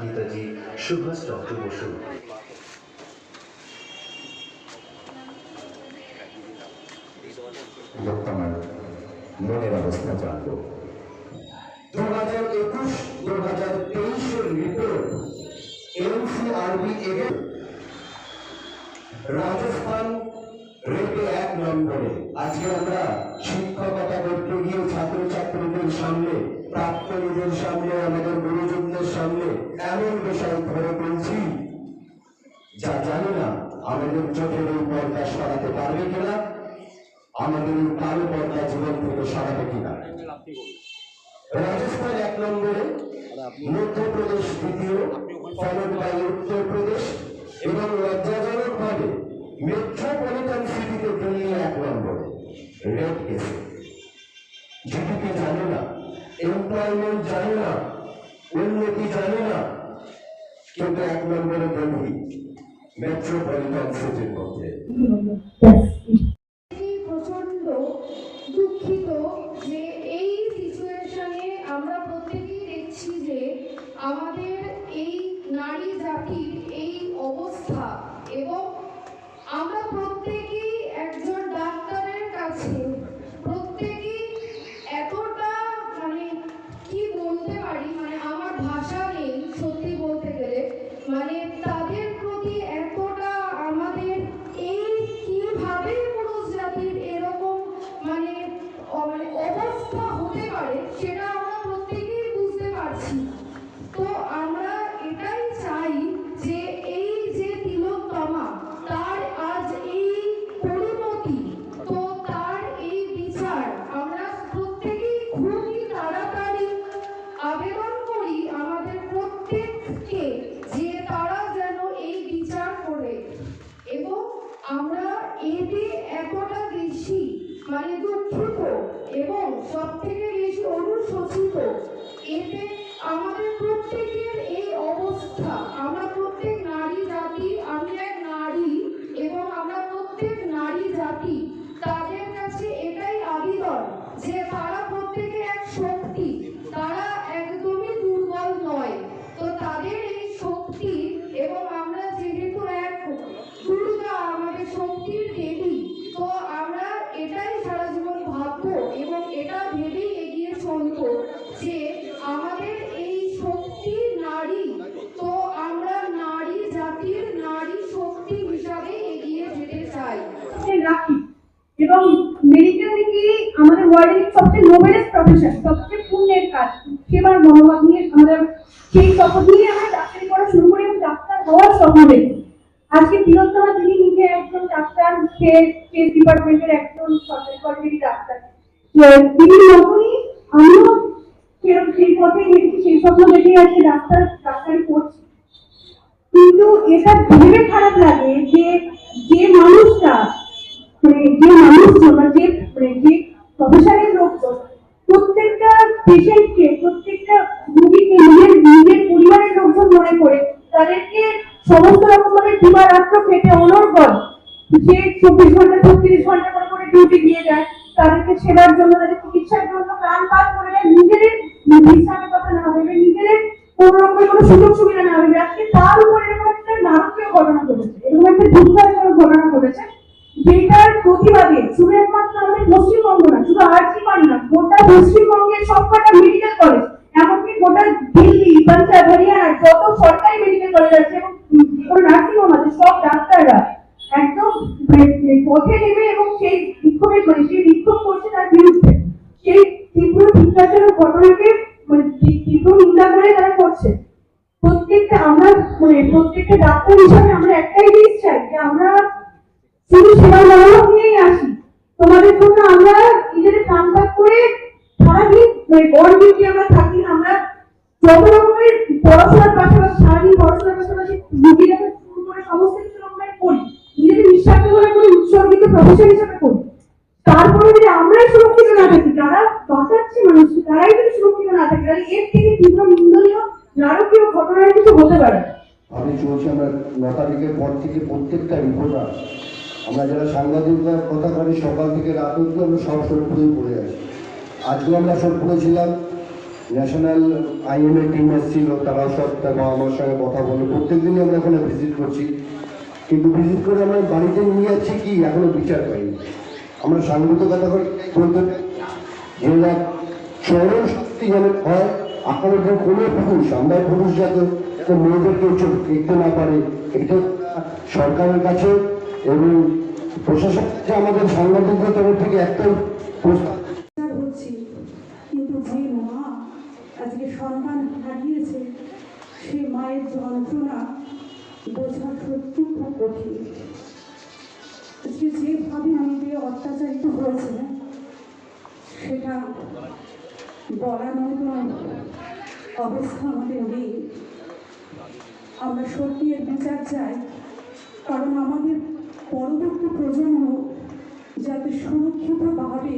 নেতাজি সুভাষচন্দ্র বসু। আমার মনের অবস্থা জানব দু হাজার একুশ দু হাজার তেইশের রিপোর্ট এনসিআরবি রাজস্থান রেটে এক নম্বরে। আজকে আমরা শিক্ষকতা করতে গিয়ে ছাত্রছাত্রীদের সামনে প্রাক্তনীদের সামনে আমাদের গুরুজনদের সামনে এমন বিষয় ধরে তুলছি যা জানি না আমাদের চোখের এই পর্দা সরাতে পারবে কিনা আমাদের এই কালো পর্দা জীবন থেকে সরাবে কিনা। রাজস্থান এক নম্বরে মধ্যপ্রদেশ দ্বিতীয় ফলোড বাই উত্তরপ্রদেশ এবং লজ্জাজনক মেট্রোপলিটন সিটিতে দিল্লি এক নম্বরে, রেড কেসে জিডিপি জানে না এমপ্লয়মেন্ট জানে না, উন্নতি জানে না, কিন্তু এক নম্বরে দিল্লি মেট্রোপলিটন সিটির মধ্যে। আমাদের এই নারী জাতির এই অবস্থা এবং আমরা প্রত্যেকেই একজন ডাক্তারের কাছে প্রত্যেকেই এতটা মানে কি বলতে পারি মানে প্রফেশন সবচেয়ে পুণ্যের কাজ সেবার মনোভাব নিয়ে আমরা সেই শপথ নিয়ে আমরা ডাক্তারি পড়া শুরু করি এবং ডাক্তার হওয়ার স্বপ্ন আজকে তিলোত্তমা তিনি নিজে একজন ডাক্তার, সে স্টেট ডিপার্টমেন্টের একজন সরকারি কর্মচারী ডাক্তার। তিনি যখনই আমিও সেই পথে হেঁটেছি সেই স্বপ্ন দেখে আজকে ডাক্তার, ডাক্তারি করছি। কিন্তু এটা ভেবে খারাপ লাগে যে যে মানুষটা মানে যে মানুষজন যে মানে যে প্রফেশনের লোকজন প্রত্যেকটা পেশেন্টকে প্রত্যেকটা রোগীকে নিজের নিজের পরিবারের লোকজন মনে করে, তাদেরকে সমস্ত রকম ভাবে দিবারাত্র খেতে অনর্গল। যে চব্বিশ ঘণ্টা, ছত্রিশ ঘণ্টা করে করে ডিউটি দিয়ে যায়, তাদেরকে সেবার জন্য, তাদের চিকিৎসার জন্য প্রাণপাত করে দেয়, নিজেদের বিশ্রামের কথা না ভেবে, নিজেদের কোনো রকমের কোনো সুযোগ সুবিধা না ভেবে, আজকে তার উপরে এরকম একটা নারকীয় ঘটনা ঘটেছে। এরকম একটা দুর্ভাগ্যজনক পশ্চিমবঙ্গের সবকটা মেডিকেল কলেজ এমনকি গোটা দিল্লি, পাঞ্জাব, হরিয়ানা, যত সরকারি মেডিকেল কলেজ আছে এবং কোনো নার্সিং হোম আছে, সব ডাক্তাররা একদম মানে পথে নেমে এবং সেই বিক্ষোভের মানে সেই বিক্ষোভ করছে তার বিরুদ্ধে। সেই তীব্র হিংসাচারের ঘটনাকে মানে তীব্র নিন্দা করে তারা করছে। প্রত্যেকটা আমরা মানে প্রত্যেকটা ডাক্তার হিসাবে আমরা একটাই জিনিস চাই, যে আমরা শুধু সেবার মনোভাব নিয়েই আসি। তোমাদের জন্য আমরা নিজেদের প্রাণপাত করে মানে করে করি। করে করি। তারাই যদি সুরক্ষিত না থাকে এর থেকে তীব্র নিন্দনীয়, নারকীয় ঘটনার কিছু পারে। আমি চলছি আমরা ন তারিখের পর থেকে প্রত্যেকটা রিপোর্টার আমরা যারা সাংবাদিকরা কথা বলি সকাল থেকে রাত অব্দি আমরা সব সোনপুরেই পড়ে আছি আজকে আমরা সোনপুরে ছিলাম ন্যাশনাল আইএমএ টিম এসেছিল, তারাও সব তার বাবা মার সঙ্গে কথা বলে প্রত্যেকদিনই আমরা ওখানে ভিজিট করছি। কিন্তু ভিজিট করে আমরা বাড়িতে নিয়ে যাচ্ছি কি, এখনও বিচার পাইনি আমরা সাংবাদিকতা বলতে যে চরম শাস্তি যেন হয় যে কোনো পুরুষ, আমরা পুরুষ যাতে মেয়েদেরকে চোখ দেখতে না পারে, এটা সরকারের কাছে এবং প্রশাসনের কাছে আমাদের সাংবাদিকদের তরফ থেকে একটাই প্রস্তাব বিচার হচ্ছে কিন্তু যে মা আজকে সন্তান হারিয়েছে সে মায়ের যন্ত্রণা বোঝা সত্যি খুব কঠিন। আজকে যেভাবে মেয়েদের অত্যাচারিত হয়েছে সেটা বলার মতো অবস্থা আমাদের নেই। আমরা সত্যি এর বিচার চাই, কারণ আমাদের পরবর্তী প্রজন্ম যাতে সুরক্ষিতভাবে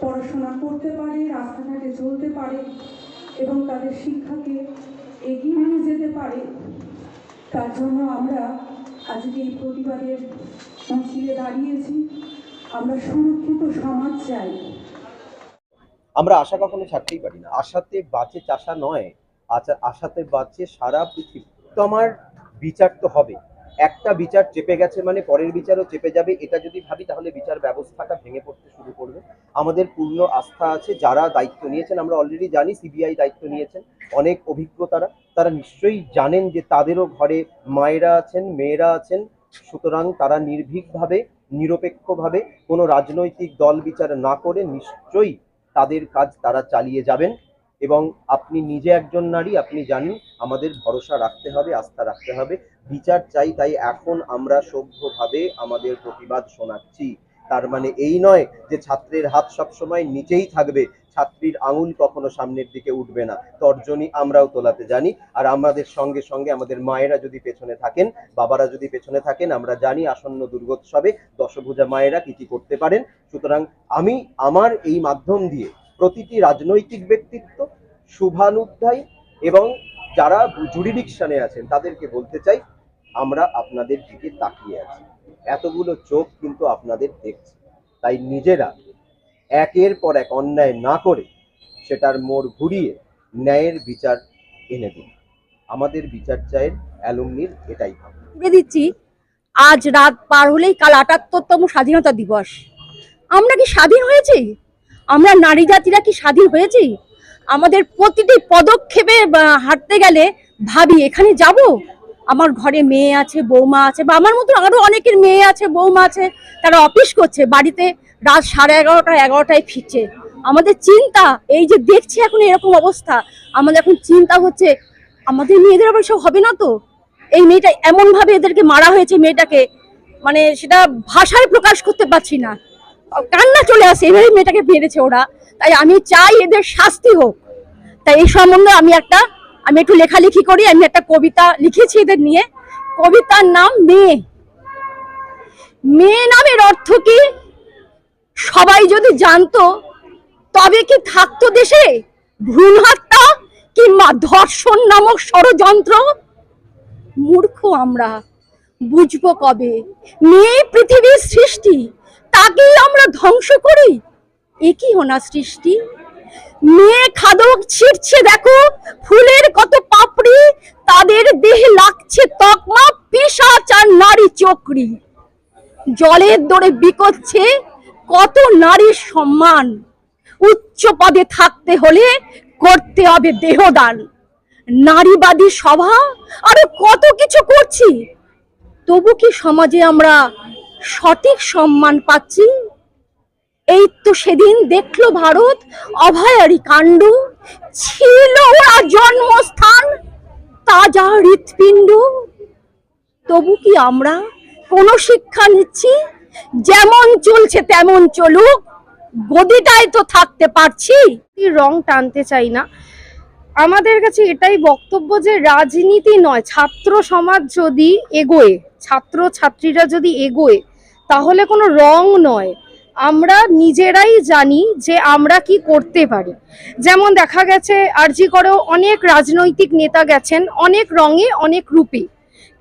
পড়াশোনা করতে পারে, রাস্তাঘাটে চলতে পারে এবং তাদের শিক্ষাকে এগিয়ে নিয়ে যেতে পারে তার জন্য আমরা আজকে এই প্রতিবাদের মিছিলে দাঁড়িয়েছি। আমরা সুরক্ষিত সমাজ চাই। আমরা আশা কখনো ছাড়তেই পারি না। আশাতে বাঁচে চাষা নয় আশাতে বাঁচে সারা পৃথিবী। তো আমার বিচার তো হবে। একটা বিচার চেপে গেছে মানে পরের বিচারও চেপে যাবে, এটা যদি ভাবি তাহলে বিচার ব্যবস্থাটা ভেঙে পড়তে শুরু করবে। আমাদের পূর্ণ আস্থা আছে, যারা দায়িত্ব নিয়েছেন, আমরা অলরেডি জানি সিবিআই দায়িত্ব নিয়েছেন, অনেক অভিজ্ঞতারা, তারা নিশ্চয়ই জানেন যে তাদেরও ঘরে মায়েরা আছেন, মেয়েরা আছেন, সুতরাং তারা নির্ভীকভাবে, নিরপেক্ষভাবে কোনো রাজনৈতিক দল বিচার না করে নিশ্চয়ই তাদের কাজ তারা চালিয়ে যাবেন এবং আপনি নিজে একজন নারী, আপনি জানেন আমাদের ভরসা রাখতে হবে, আস্থা রাখতে হবে। বিচার চাই, তাই এখন আমরা সভ্যভাবে আমাদের প্রতিবাদ শোনাচ্ছি। তার মানে এই নয় যে ছাত্রের হাত সবসময় নিচেই থাকবে, ছাত্রীর আঙুল কখনো সামনের দিকে উঠবে না। তর্জনী আমরাও তোলাতে জানি, আর আমাদের সঙ্গে সঙ্গে আমাদের মায়েরা যদি পেছনে থাকেন, বাবারা যদি পেছনে থাকেন, আমরা জানি আসন্ন দুর্গোৎসবে দশভুজা মায়েরা কি কি করতে পারেন। সুতরাং আমি আমার এই মাধ্যম দিয়ে প্রতিটি রাজনৈতিক ব্যক্তিত্ব, শুভানুধ্যায়ী এবং যারা জুরিডিকশনে আছেন, তাদেরকে বলতে চাই আমরা আপনাদের দিকে তাকিয়ে আছি। এতগুলো চোখ কিন্তু আপনাদের দেখছে। তাই নিজেরা একের পর এক অন্যায় না করে সেটার মোড় ঘুরিয়ে ন্যায়ের বিচার এনে দিন। আমাদের বিচার চায়ের অ্যালুমনির এটাই তুলে দিচ্ছি, আজ রাত পার হলেই কাল আটাত্তরতম স্বাধীনতা দিবস। আমরা কি স্বাধীন হয়েছি? আমরা নারী জাতিরা কি স্বাধীন হয়েছি? আমাদের প্রতিটি পদক্ষেপে হাঁটতে গেলে ভাবি, এখানে যাব? আমার ঘরে মেয়ে আছে, বৌমা আছে, বা আমার মতো আরও অনেকের মেয়ে আছে, বৌমা আছে, তারা অফিস করছে, বাড়িতে রাত সাড়ে এগারোটা, এগারোটায় ফিরছে। আমাদের চিন্তা, এই যে দেখছি এখন এরকম অবস্থা, আমাদের এখন চিন্তা হচ্ছে, আমাদের মেয়েদের আবার সব হবে না তো? এই মেয়েটা এমন ভাবে এদেরকে মারা হয়েছে, মেয়েটাকে মানে সেটা ভাষায় প্রকাশ করতে পারছি না। কান্না চলে আসে এভাবে মেয়েটাকে মেরেছে ওরা। তাই আমি চাই এদের শাস্তি হোক। তাই এই সম্বন্ধে আমি একটা আমি একটু লেখালেখি করি, আমি একটা কবিতা লিখেছি এদের নিয়ে। কবিতার নাম মেয়ে। মেয়ে নামের অর্থ কি? সবাই যদি জানতো, তবে কি থাকতো দেশে? ভ্রূণ হত্যা কিংবা ধর্ষণ নামক ষড়যন্ত্র? মূর্খ আমরা, বুঝব কবে? মেয়ে পৃথিবীর সৃষ্টি, তাকেই আমরা ধ্বংস করি? একই হোনা সৃষ্টি। মেয়ে খাদক ছিটছে দেখো। ফুলের কত পাপড়ি, তাদের দেহে লাগছে তকমা পিসাচ আর নারী চক্রি। জলের দরে বিকোচ্ছে কত নারীর সম্মান। উচ্চ পদে থাকতে হলে করতে হবে দেহদান। নারীবাদী সভা, আরও কত কিছু করছি? তবু কি সমাজে আমরা সঠিক সম্মান পাচ্ছি? এই তো সেদিন দেখল ভারত, অভয়ারী কাণ্ড। ছিল ওরা জন্মস্থান, তাজা হৃৎপিণ্ড। তবু কি আমরা কোনো শিক্ষা নিচ্ছি? যেমন চলছে তেমন চলুক, গদিটায় তো থাকতে পারছি। রং টানতে চাই না। আমাদের কাছে এটাই বক্তব্য যে রাজনীতি নয়, ছাত্র সমাজ যদি এগোয় ছাত্র ছাত্রীরা যদি এগোয়, তাহলে কোনো রং নয়। আমরা নিজেরাই জানি যে আমরা কি করতে পারি। যেমন দেখা গেছে, আরজি করেও অনেক রাজনৈতিক নেতা গেছেন, অনেক রঙে, অনেক রূপে।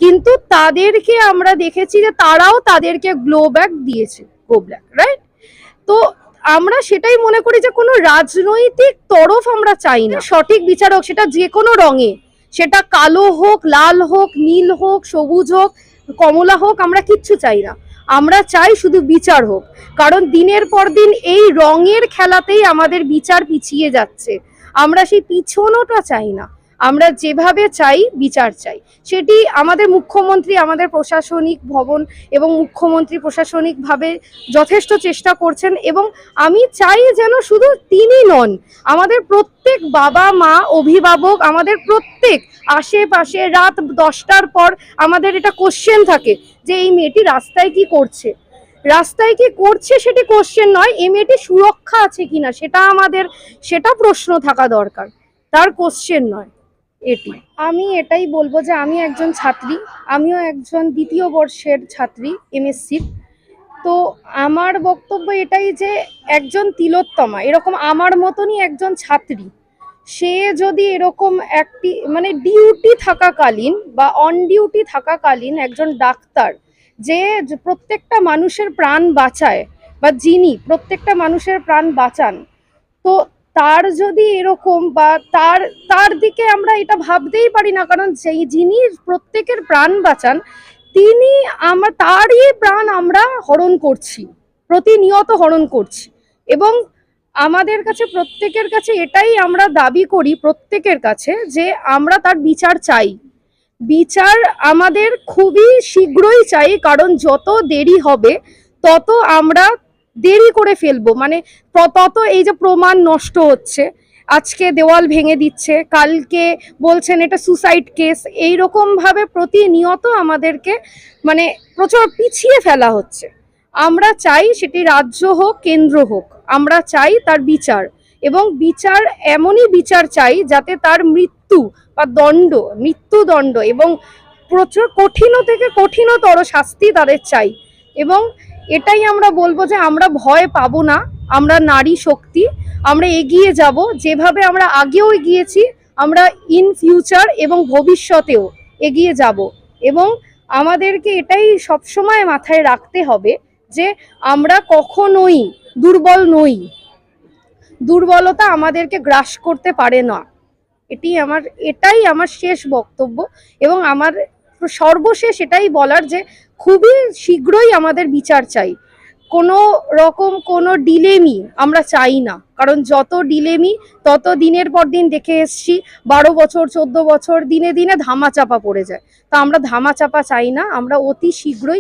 কিন্তু তাদেরকে আমরা দেখেছি যে তারাও তাদেরকে গ্লো ব্যাক দিয়েছে গো ব্ল্যাক রাইট তো আমরা সেটাই মনে করি যে কোনো রাজনৈতিক তরফ আমরা চাই না। সঠিক বিচারক সেটা যে কোনো রঙে, সেটা কালো হোক, লাল হোক, নীল হোক, সবুজ হোক, কমলা হোক, আমরা কিচ্ছু চাই না। আমরা চাই শুধু বিচার হোক, কারণ দিনের পর দিন এই রঙের খেলাতেই আমাদের বিচার পিছিয়ে যাচ্ছে। আমরা সেই পিছনোটা চাই না। আমরা যেভাবে চাই, বিচার চাই। সেটি আমাদের মুখ্যমন্ত্রী, আমাদের প্রশাসনিক ভবন এবং মুখ্যমন্ত্রী প্রশাসনিকভাবে যথেষ্ট চেষ্টা করছেন এবং আমি চাই যেন শুধু তিনি নন, আমাদের প্রত্যেক বাবা মা অভিভাবক, আমাদের প্রত্যেক আশেপাশে রাত দশটার পর আমাদের এটা কোশ্চেন থাকে যে এই মেয়েটি রাস্তায় কি করছে? রাস্তায় কি করছে সেটি কোশ্চেন নয়, এই মেয়েটি সুরক্ষা আছে কিনা সেটা আমাদের, সেটা প্রশ্ন থাকা দরকার। তার কোশ্চেন নয় এটি। আমি এটাই বলব যে আমি একজন ছাত্রী, আমিও একজন দ্বিতীয় বর্ষের ছাত্রী এমএসসির তো আমার বক্তব্য এটাই যে একজন তিলোত্তমা, এরকম আমার মতনই একজন ছাত্রী সে যদি এরকম একটি মানে ডিউটি থাকাকালীন বা অন ডিউটি থাকাকালীন একজন ডাক্তার যে প্রত্যেকটা মানুষের প্রাণ বাঁচায় বা যিনি প্রত্যেকটা মানুষের প্রাণ বাঁচান, তো তার যদি এরকম বা তার তার দিকে আমরা এটা ভাবতেই পারি না, কারণ সেই যিনি প্রত্যেকের প্রাণ বাঁচান, তিনি আমরা তারই প্রাণ আমরা হরণ করছি, প্রতিনিয়ত হরণ করছি এবং আমাদের কাছে, প্রত্যেকের কাছে এটাই আমরা দাবি করি, প্রত্যেকের কাছে, যে আমরা তার বিচার চাই। বিচার আমাদের খুবই শীঘ্রই চাই, কারণ যত দেরি হবে, তত আমরা দেরি করে ফেলব। মানে তত এই যে প্রমাণ নষ্ট হচ্ছে, আজকে দেওয়াল ভেঙে দিচ্ছে, কালকে বলছেন এটা সুসাইড কেস এই ভাবে প্রতিনিয়ত আমাদেরকে মানে প্রচুর পিছিয়ে ফেলা হচ্ছে। আমরা চাই সেটি রাজ্য হোক, কেন্দ্র হোক। আমরা চাই তার বিচার। এবং বিচার এমনই বিচার চাই যাতে তার মৃত্যু বা দণ্ড, মৃত্যুদণ্ড এবং প্রচুর কঠিন থেকে কঠিনতর শাস্তি তাদের চাই। এবং এটাই আমরা বলব যে আমরা ভয় পাবো না, আমরা নারী শক্তি, আমরা এগিয়ে যাব। যেভাবে আমরা আগেও এগিয়েছি, আমরা ইন ফিউচার এবং ভবিষ্যতেও এগিয়ে যাব। এবং আমাদেরকে এটাই সবসময় মাথায় রাখতে হবে যে আমরা কখনোই দুর্বল নই। দুর্বলতা আমাদেরকে গ্রাস করতে পারে না। এটি আমার, এটাই আমার শেষ বক্তব্য এবং আমার সর্বশেষ এটাই বলার যে খুবই শীঘ্রই আমাদের বিচার চাই। কোনো রকম কোনো ডিলেমি আমরা চাই না। কারণ যত ডিলেমি, তত দিনের পর দিন দেখে এসছি, বারো বছর, চোদ্দ বছর দিনে দিনে ধামাচাপা পড়ে যায়। তা আমরা ধামাচাপা চাই না, আমরা অতি শীঘ্রই